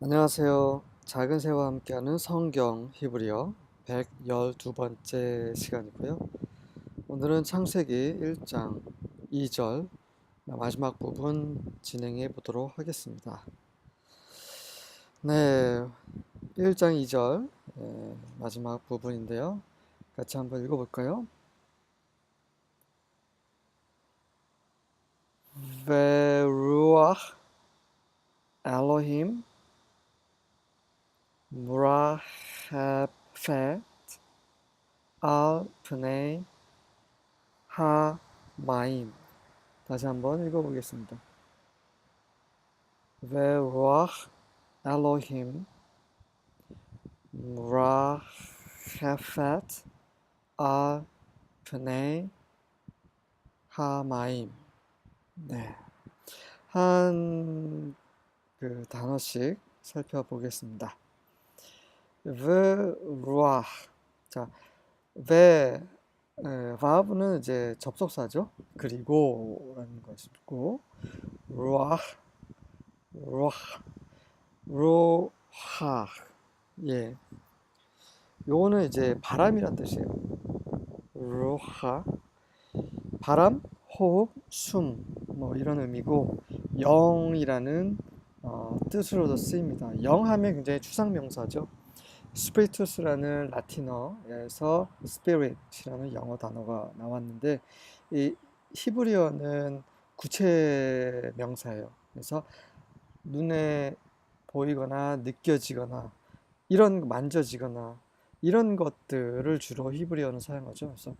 안녕하세요. 작은 새와 함께하는 성경 히브리어 112번째 시간이고요. 오늘은 창세기 1장 2절 마지막 부분 진행해 보도록 하겠습니다. 네, 1장 2절 예, 마지막 부분인데요. 같이 한번 읽어볼까요? 베루ach 엘로힘 무라헤펫 알프네 하마임 다시 한번 읽어보겠습니다. 베루아흐 엘로힘 무라헤펫 알프네 하마임 네. 한 그 단어씩 살펴보겠습니다. 르루아 자, 베 바브는 이제 접속사죠. 그리고라는 것이고 루아 루아 루하 예. 요거는 이제 바람이란 뜻이에요. 루하 바람, 호흡, 숨 뭐 이런 의미고 영이라는 어, 뜻으로도 쓰입니다. 영 하면 굉장히 추상 명사죠. 스피리투스라는 라틴어에서 spirit이라는 영어 단어가 나왔는데 이 히브리어는 구체 명사예요. 그래서 눈에 보이거나 느껴지거나 이런 만져지거나 이런 것들을 주로 히브리어는 사용하죠. 그래서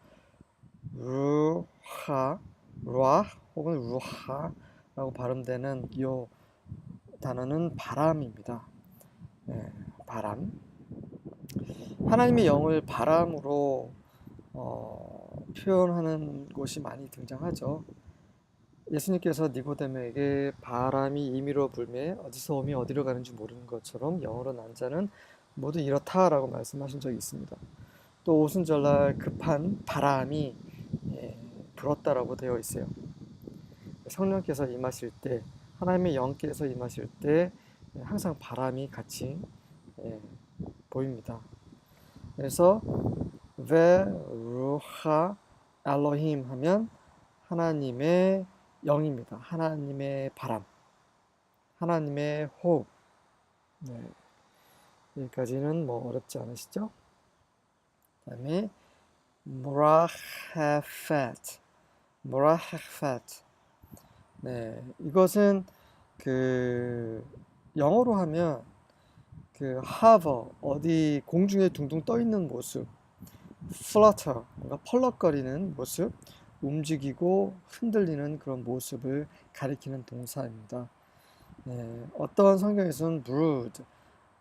루하, 루아 혹은 루하라고 발음되는 이 단어는 바람입니다. 네, 바람. 하나님의 영을 바람으로 어, 표현하는 곳이 많이 등장하죠. 예수님께서 니고데모에게 바람이 임의로 불매 어디서 오미 어디로 가는지 모르는 것처럼 영으로 난 자는 모두 이렇다라고 말씀하신 적이 있습니다. 또 오순절날 급한 바람이 예, 불었다라고 되어 있어요. 성령께서 임하실 때 하나님의 영께서 임하실 때 항상 바람이 같이 예, 보입니다. 그래서 베루하 엘로힘 하면 하나님의 영입니다. 하나님의 바람, 하나님의 호흡. 네. 여기까지는 뭐 어렵지 않으시죠? 그다음에 무라헤펫, 무라헤펫. 네, 이것은 그 영어로 하면 그 hover 어디 공중에 둥둥 떠 있는 모습, flutter 뭔가 펄럭거리는 모습, 움직이고 흔들리는 그런 모습을 가리키는 동사입니다. 네, 어떤 성경에서는 brood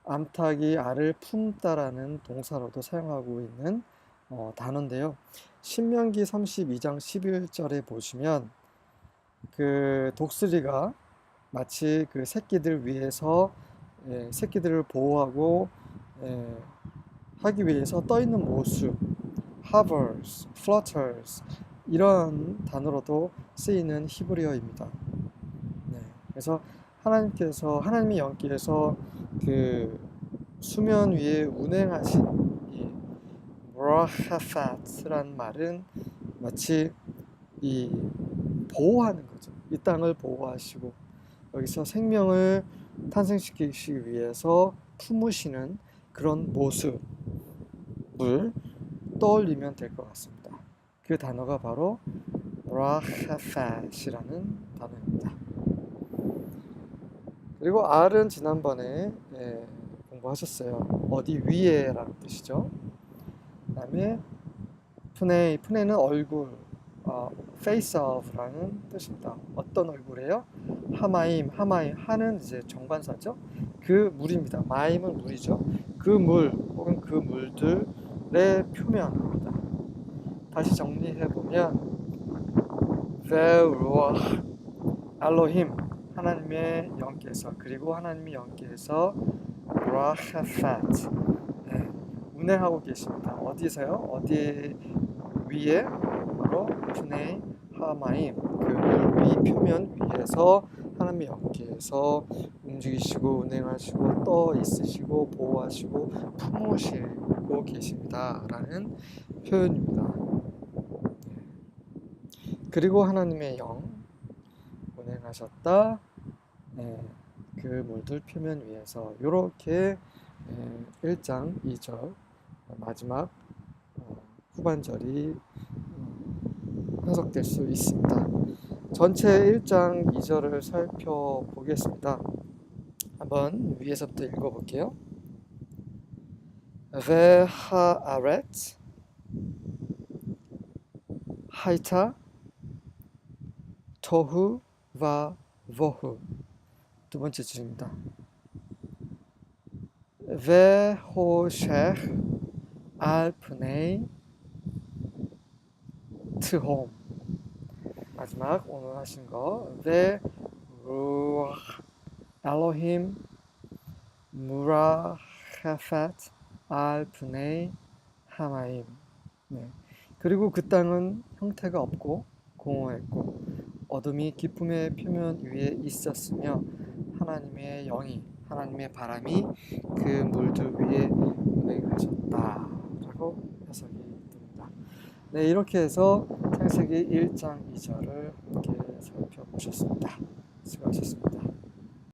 암탉이 알을 품다라는 동사로도 사용하고 있는 어, 단어인데요. 신명기 32장 11절에 보시면 그 독수리가 마치 그 새끼들 위해서 예, 새끼들을 보호하고 예, 하기 위해서 떠 있는 모습, hovers, flutters 이런 단어로도 쓰이는 히브리어입니다. 네, 그래서 하나님께서 하나님의 영께서 그 수면 위에 운행하신 이 브라하fat란 말은 마치 이 보호하는 거죠. 이 땅을 보호하시고 여기서 생명을 탄생시키기 위해서 품으시는 그런 모습을 떠올리면 될 것 같습니다. 그 단어가 바로 라하fat이라는 단어입니다. 그리고 R은 지난번에 예, 공부하셨어요. 어디 위에라는 뜻이죠. 그 다음에 푸네, 푸네는 얼굴, 어, face of라는 뜻입니다. 어떤 얼굴이에요? 하마임, 하마임, 하는 이제 정관사죠. 그 물입니다. 마임은 물이죠. 그 물 혹은 그 물들의 표면입니다. 다시 정리해 보면 베루아 알로힘 하나님의 영께서 그리고 하나님의 영께서 브라하fat 네, 운행하고 계십니다. 어디서요? 어디 위에 바로 푸네 하마임 그물 위 표면 위에서 하나님의 영께서 움직이시고 운행하시고 떠 있으시고 보호하시고 품으시고 계십니다 라는 표현입니다. 네. 그리고 하나님의 영 운행하셨다. 네, 그 물들 표면 위에서 이렇게 1장 2절 마지막 어, 후반절이 음, 해석될 수 있습니다. 전체 1장 2절을 살펴보겠습니다. 한번 위에서부터 읽어볼게요. 베하아렛 하이타 토후 와 워후 두 번째 줄입니다. 베호셰 알프네이 at home. 마지막 오늘 하신 거. The Ruach Elohim Murahafat al Pnei Hamaim. 네. 그리고 그 땅은 형태가 없고 공허했고 어둠이 기쁨의 표면 위에 있었으며 하나님의 영이 하나님의 바람이 그 물들 위에 운행하셨다라고 해석이 네, 이렇게 해서 창세기 1장 2절을 함께 살펴보셨습니다. 수고하셨습니다.